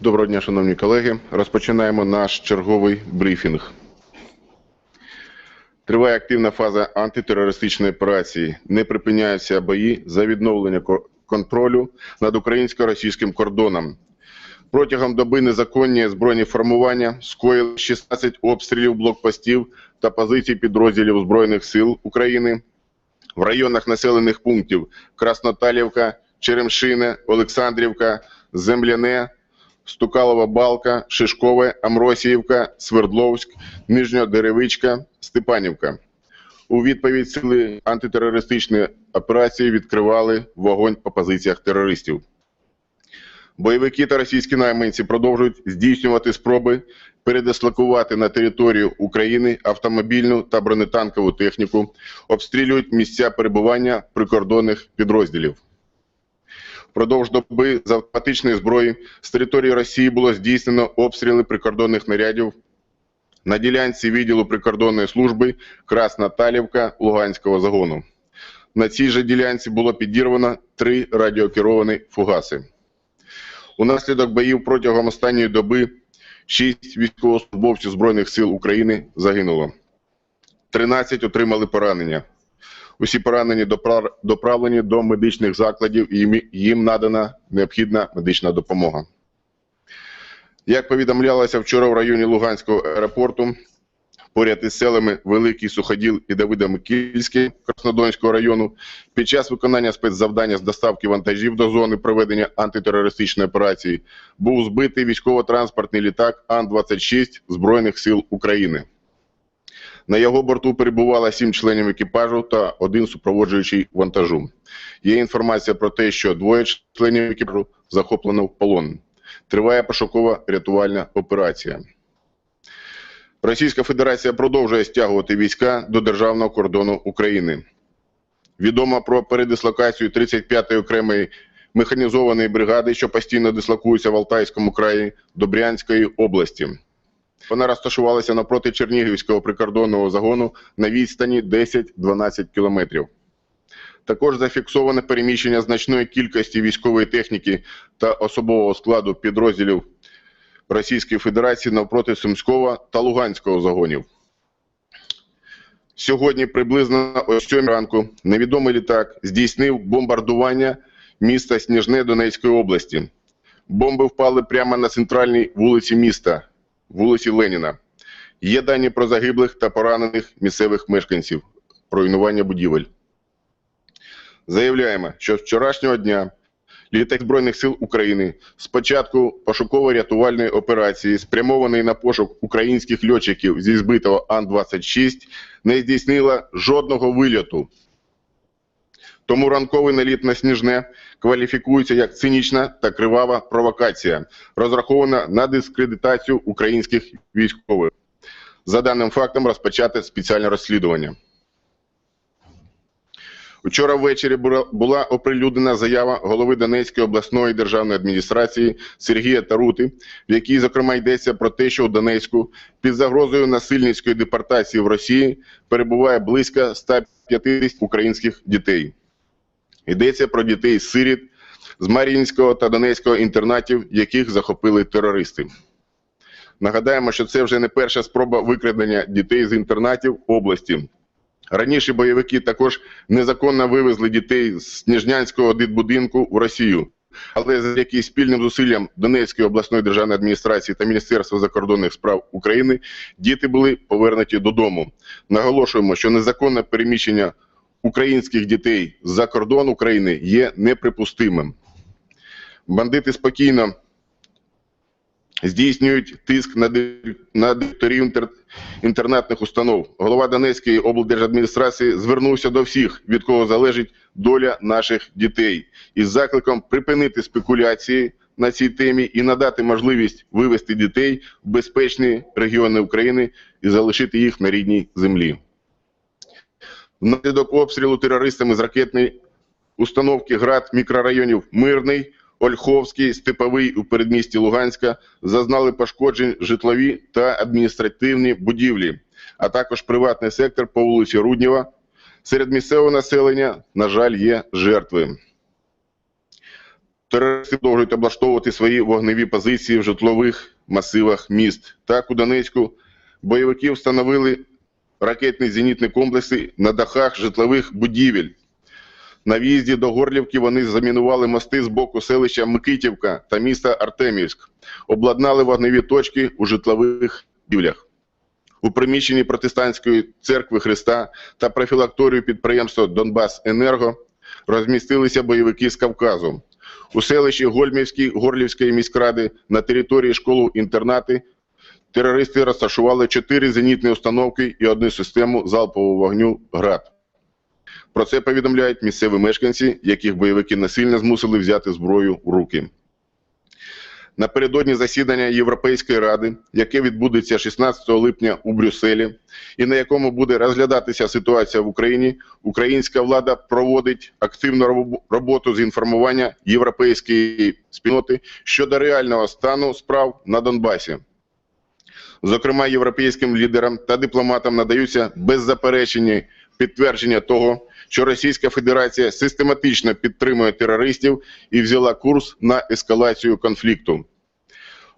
Доброго дня, шановні колеги. Розпочинаємо наш черговий брифінг. Триває активна фаза антитерористичної операції. Не припиняються бої за відновлення контролю над українсько-російським кордоном. Протягом доби незаконні збройні формування скоїли 16 обстрілів блокпостів та позицій підрозділів Збройних сил України в районах населених пунктів Красноталівка, Черемшине, Олександрівка, Земляне, Стукалова Балка, Шишкове, Амросіївка, Свердловськ, Нижньодеревичка, Степанівка. У відповідь сили антитерористичної операції відкривали вогонь по позиціях терористів. Бойовики та російські найманці продовжують здійснювати спроби передислокувати на територію України автомобільну та бронетанкову техніку, обстрілюють місця перебування прикордонних підрозділів. Впродовж доби з автоматичної зброї з території Росії було здійснено обстріли прикордонних нарядів на ділянці відділу прикордонної служби Красна Талівка Луганського загону. На цій же ділянці було підірвано три радіокеровані фугаси. Унаслідок боїв протягом останньої доби шість військовослужбовців Збройних сил України загинуло. 13 отримали поранення. Усі поранені доправлені до медичних закладів і їм- надана необхідна медична допомога. Як повідомлялося вчора в районі Луганського аеропорту, поряд із селами Великий Суходіл і Давидо-Микільський Краснодонського району, під час виконання спецзавдання з доставки вантажів до зони проведення антитерористичної операції був збитий військово-транспортний літак Ан-26 Збройних сил України. На його борту перебувало сім членів екіпажу та один супроводжуючий вантажу. Є інформація про те, що двоє членів екіпажу захоплено в полон. Триває пошукова рятувальна операція. Російська Федерація продовжує стягувати війська до державного кордону України. Відомо про передислокацію 35-ї окремої механізованої бригади, що постійно дислокується в Алтайському краї до Брянської області. Вона розташувалася напроти Чернігівського прикордонного загону на відстані 10-12 кілометрів. Також зафіксоване переміщення значної кількості військової техніки та особового складу підрозділів Російської Федерації навпроти Сумського та Луганського загонів. Сьогодні приблизно о 7 ранку невідомий літак здійснив бомбардування міста Сніжне Донецької області. Бомби впали прямо на центральній вулиці міста, вулиці Леніна. Є дані про загиблих та поранених місцевих мешканців, руйнування будівель. Заявляємо, що з вчорашнього дня літак Збройних сил України з початку пошуково-рятувальної операції, спрямованої на пошук українських льотчиків зі збитого Ан-26, не здійснила жодного вильоту. Тому ранковий наліт на Сніжне кваліфікується як цинічна та кривава провокація, розрахована на дискредитацію українських військових. За даним фактом розпочати спеціальне розслідування. Вчора ввечері була- оприлюднена заява голови Донецької обласної державної адміністрації Сергія Тарути, в якій, зокрема, йдеться про те, що у Донецьку під загрозою насильницької депортації в Росії перебуває близько 150 українських дітей. Йдеться про дітей сиріт з Мар'їнського та Донецького інтернатів, яких захопили терористи. Нагадаємо, що це вже не перша спроба викрадення дітей з інтернатів області. Раніше бойовики також незаконно вивезли дітей з Сніжнянського дитбудинку в Росію. Але завдяки спільним зусиллям Донецької обласної державної адміністрації та Міністерства закордонних справ України діти були повернуті додому. Наголошуємо, що незаконне переміщення українських дітей за кордон України є неприпустимим. Бандити спокійно здійснюють тиск на, ди- директорів інтернатних установ. Голова Донецької облдержадміністрації звернувся до всіх, від кого залежить доля наших дітей, із закликом припинити спекуляції на цій темі і надати можливість вивести дітей в безпечні регіони України і залишити їх на рідній землі. Внаслідок обстрілу терористами з ракетної установки ГРАД мікрорайонів Мирний, Ольховський, Степовий у передмісті Луганська зазнали пошкоджень житлові та адміністративні будівлі, а також приватний сектор по вулиці Руднєва. Серед місцевого населення, на жаль, є жертви. Терористи продовжують облаштовувати свої вогневі позиції в житлових масивах міст. Так, у Донецьку бойовики встановили ракетні зенітні комплекси на дахах житлових будівель. На в'їзді до Горлівки вони замінували мости з боку селища Микитівка та міста Артемівськ, обладнали вогневі точки у житлових будівлях. У приміщенні протестантської церкви Христа та профілакторію підприємства Донбас Енерго розмістилися бойовики з Кавказу. У селищі Гольмівській Горлівської міськради на території школи-інтернати терористи розташували чотири зенітні установки і одну систему залпового вогню ГРАД. Про це повідомляють місцеві мешканці, яких бойовики насильно змусили взяти зброю у руки. Напередодні засідання Європейської ради, яке відбудеться 16 липня у Брюсселі, і на якому буде розглядатися ситуація в Україні, українська влада проводить активну роботу з інформування європейської спільноти щодо реального стану справ на Донбасі. Зокрема, європейським лідерам та дипломатам надаються беззаперечені підтвердження того, що Російська Федерація систематично підтримує терористів і взяла курс на ескалацію конфлікту.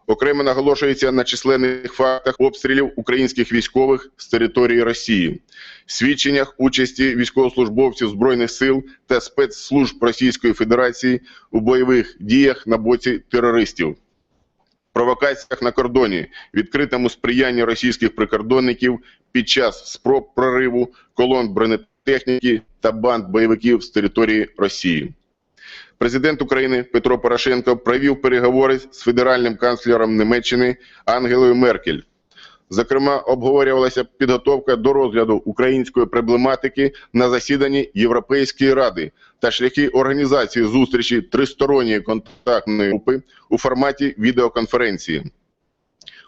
Окремо наголошується на численних фактах обстрілів українських військових з території Росії, свідченнях участі військовослужбовців Збройних сил та спецслужб Російської Федерації у бойових діях на боці терористів провокаціях на кордоні, відкритому сприянні російських прикордонників під час спроб прориву колон бронетехніки та банд бойовиків з території Росії. Президент України Петро Порошенко провів переговори з федеральним канцлером Німеччини Ангелою Меркель. Зокрема, обговорювалася підготовка до розгляду української проблематики на засіданні Європейської ради та шляхи організації зустрічі тристоронньої контактної групи у форматі відеоконференції.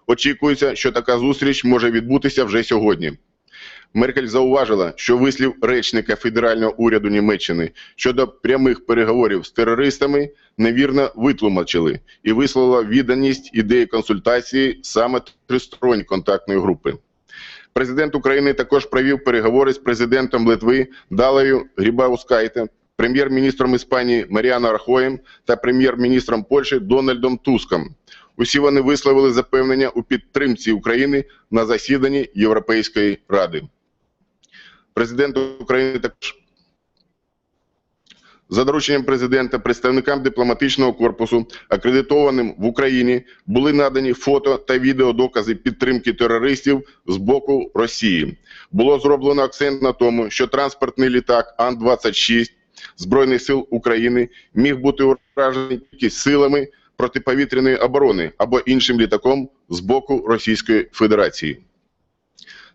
Очікується, що така зустріч може відбутися вже сьогодні. Меркель зауважила, що вислів речника федерального уряду Німеччини щодо прямих переговорів з терористами невірно витлумачили і висловила відданість ідеї консультації саме тристоронньої контактної групи. Президент України також провів переговори з президентом Литви Далею Грібаускайте, прем'єр-міністром Іспанії Маріано Рахоєм та прем'єр-міністром Польщі Дональдом Туском. Усі вони висловили запевнення у підтримці України на засіданні Європейської ради. Президент України також за дорученням президента представникам дипломатичного корпусу, акредитованим в Україні, були надані фото та відеодокази підтримки терористів з боку Росії. Було зроблено акцент на тому, що транспортний літак Ан-26 Збройних сил України міг бути уражений тільки силами протиповітряної оборони або іншим літаком з боку Російської Федерації.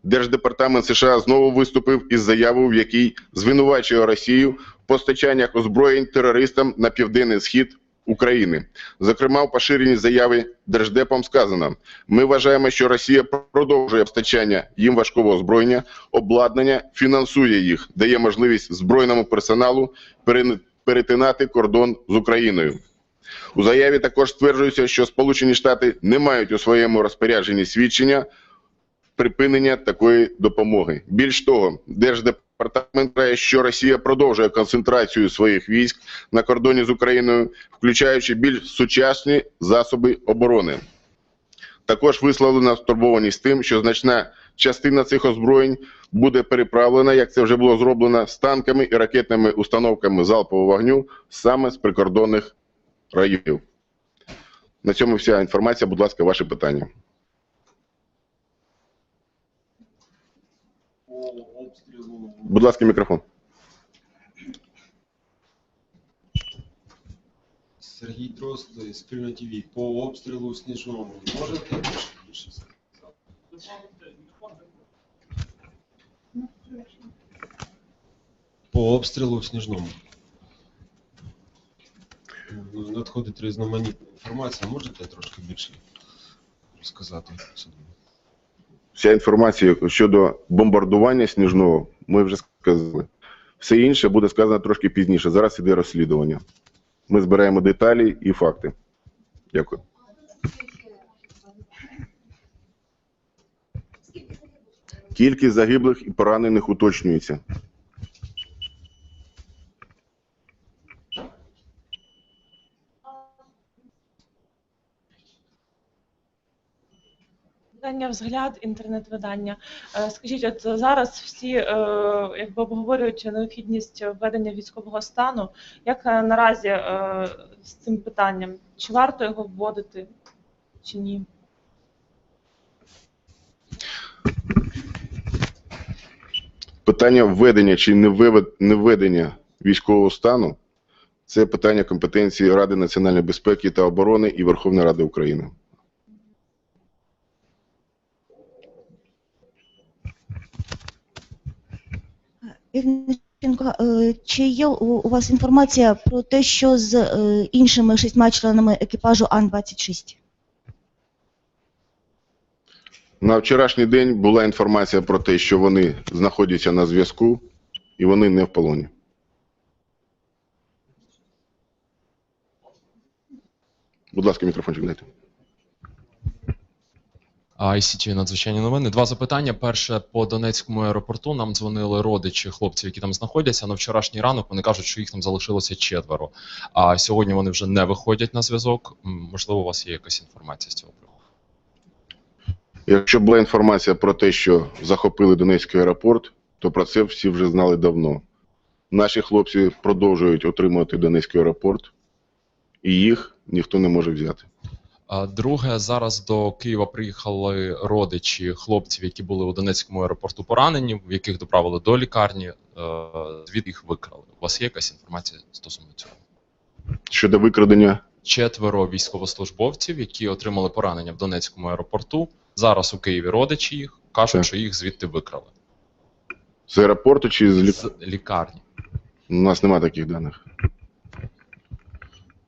Держдепартамент США знову виступив із заявою, в якій звинувачує Росію в постачаннях озброєнь терористам на південний схід України. Зокрема, в поширеній заяві Держдепом сказано: ми вважаємо, що Росія продовжує постачання їм важкого озброєння, обладнання, фінансує їх, дає можливість збройному персоналу перетинати кордон з Україною. У заяві також стверджується, що Сполучені Штати не мають у своєму розпорядженні свідчення припинення такої допомоги. Більш того, Держдепартамент каже, що Росія продовжує концентрацію своїх військ на кордоні з Україною, включаючи більш сучасні засоби оборони. Також висловлена стурбованість тим, що значна частина цих озброєнь буде переправлена, як це вже було зроблено, з танками і ракетними установками залпового вогню саме з прикордонних районів. На цьому вся інформація. Будь ласка, ваші питання. по обстрілу Будь ласка, мікрофон. Сергій Дрозд, спільно ТВ, по обстрілу Сніжному. Можете більше? По обстрілу в Сніжному. Ну, Надходить різноманітна інформація. Можете трошки більше розказати? Вся інформація щодо бомбардування сніжного ми вже сказали. Все інше буде сказано трошки пізніше. Зараз іде розслідування. Ми збираємо деталі і факти. Дякую. Кількість загиблих і поранених уточнюється. Видання взгляд, інтернет-видання. Е, Скажіть, от зараз всі е, якби обговорюють необхідність введення військового стану. Як е, наразі з цим питанням? Чи варто його вводити, чи ні? Питання введення чи не введення військового стану це питання компетенції Ради національної безпеки та оборони і Верховної Ради України. Е, чи є у у вас інформація про те, що з е, іншими шістьма членами екіпажу Ан-26? На вчорашній день була інформація про те, що вони знаходяться на зв'язку і вони не в полоні. Будь ласка, мікрофончик дайте. ICT надзвичайні новини. Два запитання. Перше по Донецькому аеропорту нам дзвонили родичі хлопців, які там знаходяться. На вчорашній ранок вони кажуть, що їх там залишилося четверо. А сьогодні вони вже не виходять на зв'язок. Можливо, у вас є якась інформація з цього приводу. Якщо була інформація про те, що захопили Донецький аеропорт, то про це всі вже знали давно. Наші хлопці продовжують отримувати Донецький аеропорт, і їх ніхто не може взяти. Друге, зараз до Києва приїхали родичі хлопців, які були у Донецькому аеропорту поранені, в яких доправили до лікарні. е, Звідки їх викрали? У вас є якась інформація стосовно цього? Щодо викрадення, четверо військовослужбовців, які отримали поранення в Донецькому аеропорту. Зараз у Києві родичі їх кажуть, Так. що їх звідти викрали з аеропорту чи з лік... з лікарні. У нас немає таких даних.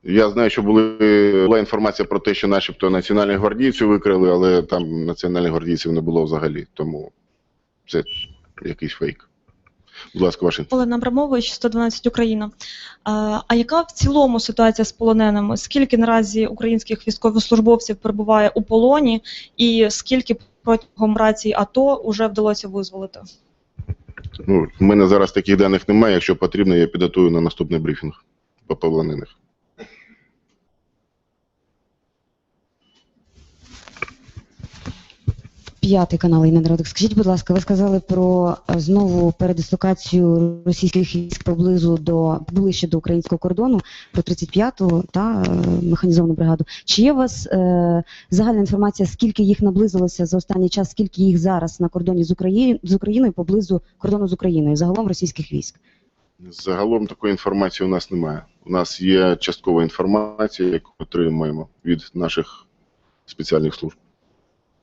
Я знаю, що були, була інформація про те, що начебто національних гвардійців викрили, але там національних гвардійців не було взагалі. Тому це якийсь фейк. Будь ласка, інформація. Олена Абрамович, 112 Україна. А, а яка в цілому ситуація з полоненими? Скільки наразі українських військовослужбовців перебуває у полоні, і скільки протягом рації АТО вже вдалося визволити? Ну, в мене зараз таких даних немає. Якщо потрібно, я підготую на наступний брифінг по полонених. П'ятий канал «Інна Народик». Скажіть, будь ласка, ви сказали про е, знову передислокацію російських військ поблизу до ближче до українського кордону про 35-ту та е, механізовану бригаду. Чи є у вас е, загальна інформація, скільки їх наблизилося за останній час, скільки їх зараз на кордоні з Україною з Україною поблизу кордону з Україною, загалом російських військ? Загалом такої інформації у нас немає. У нас є часткова інформація, яку отримуємо від наших спеціальних служб.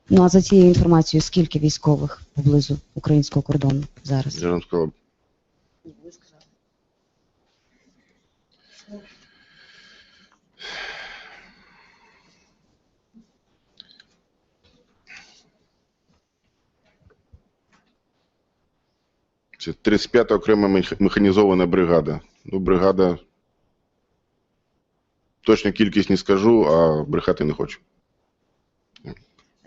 Ну а за цією інформацією, скільки військових поблизу українського кордону зараз? Я вам сказав, Це 35-та окрема механізована бригада. Ну, бригада. Точну кількість не скажу, а брехати не хочу.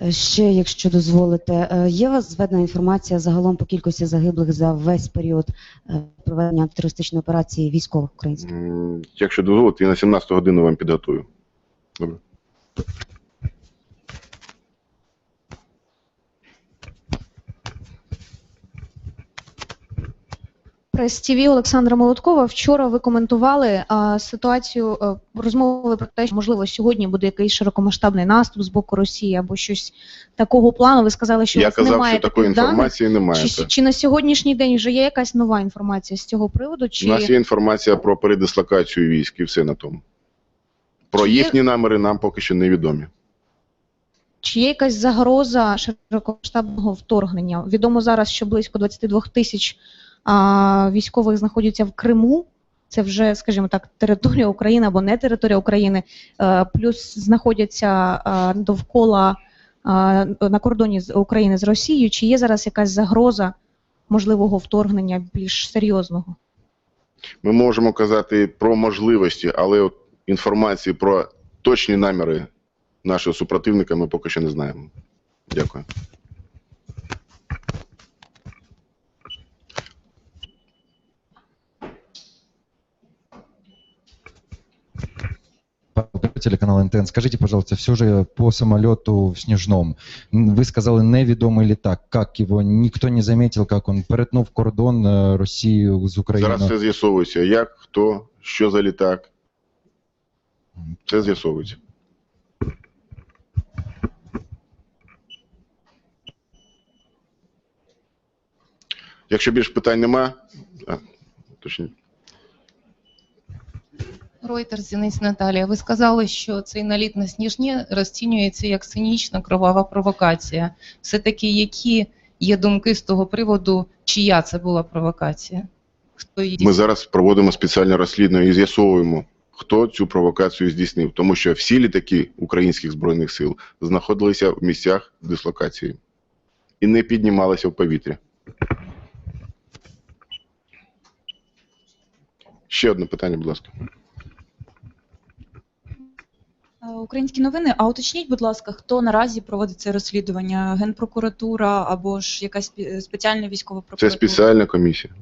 Е, Ще, якщо дозволите, е, є у вас зведена інформація загалом по кількості загиблих за весь період е, проведення антитерористичної операції військових українських? Якщо дозволите, я на 17 годину вам підготую. Добре. Прес ТВ Олександра Молоткова. Вчора ви коментували а, ситуацію, а, розмови про те, що можливо сьогодні буде якийсь широкомасштабний наступ з боку Росії або щось такого плану. Ви сказали, що Я казав, немає що такої даних. інформації немає. Чи, чи на сьогоднішній день вже є якась нова інформація з цього приводу? Чи У нас є інформація про передислокацію військ і все на тому. Про Чи є- їхні наміри нам поки що невідомі. Чи є якась загроза широкомасштабного вторгнення? Відомо зараз, що близько 22 тисяч військових знаходяться в Криму. Це вже, скажімо так, територія України або не територія України, е, плюс знаходяться е, довкола е, на кордоні України з Росією. Чи є зараз якась загроза можливого вторгнення більш серйозного? Ми можемо казати про можливості, але от інформації про точні наміри нашого супротивника ми поки що не знаємо. Дякую. Телеканал НТН. Скажите, пожалуйста, все же по самолету в Снежном. Вы сказали невідомий літак. Как его? Никто не заметил, как он перетнув кордон э, Росії з Україною. Зараз все з'ясовується. Як, хто, що за літак. Це з'ясовується. Якщо більше питань нема, точніше. Reuters, Зіниць Наталія, ви сказали, що цей наліт на Сніжні розцінюється як цинічна кровава провокація. Все-таки які є думки з того приводу, чия це була провокація? Хто її Ми зараз проводимо спеціальне розслідування і з'ясовуємо, хто цю провокацію здійснив. Тому що всі літаки українських збройних сил знаходилися в місцях дислокації і не піднімалися в повітря. Ще одне питання, будь ласка. Українські новини. А уточніть, будь ласка, хто наразі проводить це розслідування? Генпрокуратура або ж якась спеціальна військова Це спеціальна комісія.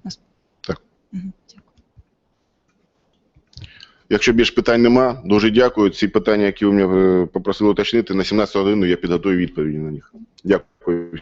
Мгм, дякую. Якщо більш питань нема, дуже дякую. Ці питання, які ви мене попросили уточнити, на 17 годину я підготую відповіді на них. Дякую.